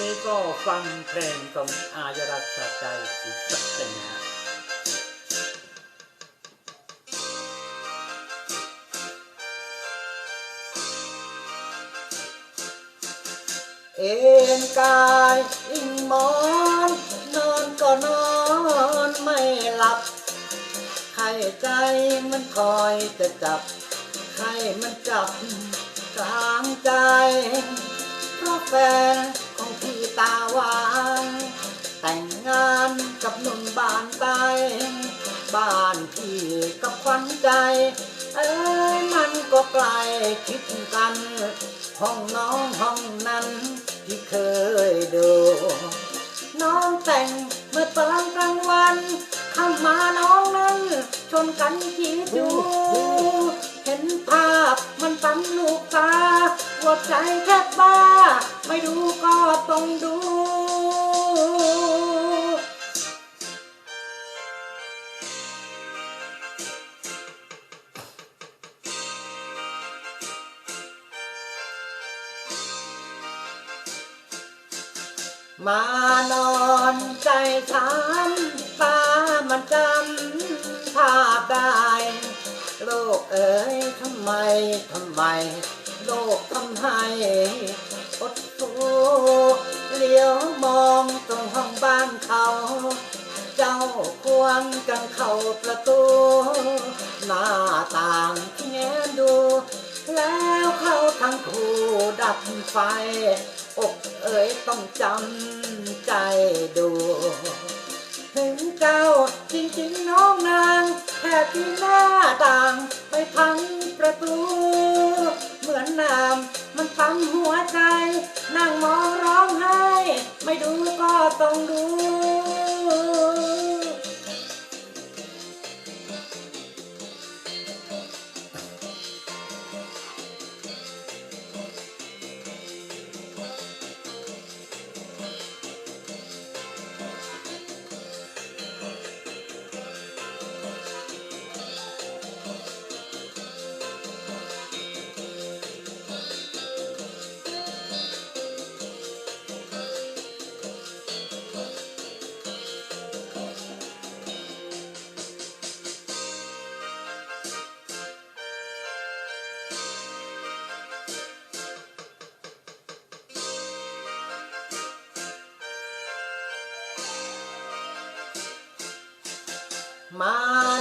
นี้ก็ฟังเพลงของอายรัตน์สะใจอีกสักเพลงนะเอ็นกายอิงมอน นอนก็นอนไม่หลับไข้ใจมันคอยจะจับไข้มันจับกลางใจเพราะแฟน ตาหวาน แต่งงานกับหนุ่มบ้านไกลบ้านพี่กับควันใจ เอ้ยมันก็ไกลคิดกัน ห้องน้องห้องนั้นที่เคยดูน้องแต่งเมื่อตอนกลางวัน เข้ามาน้องนั้น ชนกันจีดู เห็นภาพ ใจแทบบ้า ไม่ดูก็ต้องดู มานอนใจช้ำตามันจำภาพได้ โลกเอ๋ยทำไม ทำไม โลกทำให้อดสูเลี้ยวมองตรงห้องบ้านเขา เจ้าควงกันเข้าประตู หน้าต่างที่แงดู แล้วเข้าทั้งคู่ดับไฟ อกเอ๋ยต้องจำใจดู ถึงเจ้าจริงๆน้องนางแค่ที่หน้าต่างไปพังประตู มือนน้ำมันปั๊มหัวใจ นั่งมองร้องไห้ ไม่ดูก็ต้องดู มา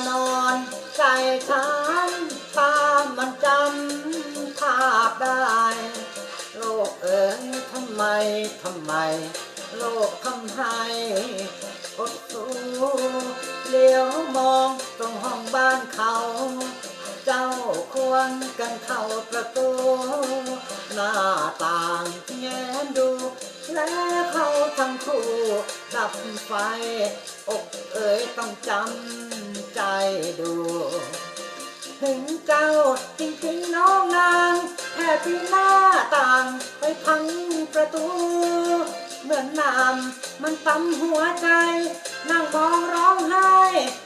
นอนใจฉันตามันจำภาพได้ โลกเอ๋ยทำไม ทำไม โลกทำให้อดสูเลี้ยวมองตรงห้องบ้านเขา เจ้าควงกันเข้าประตู บไฟ อกเอ๋ยต้องจำใจดู ถึงเจ้าจริงๆน้องนางแค่ที่หน้าต่างไปพังประตู เหมือนน้ำมันปั๊มหัวใจ นั่งมองร้องไห้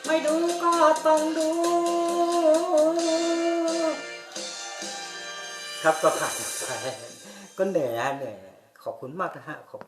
ไม่ดูก็ต้องดูครับก็ผ่านไปก็เหนื่อยฮะเหนื่อยขอบคุณมากนะฮะขอบ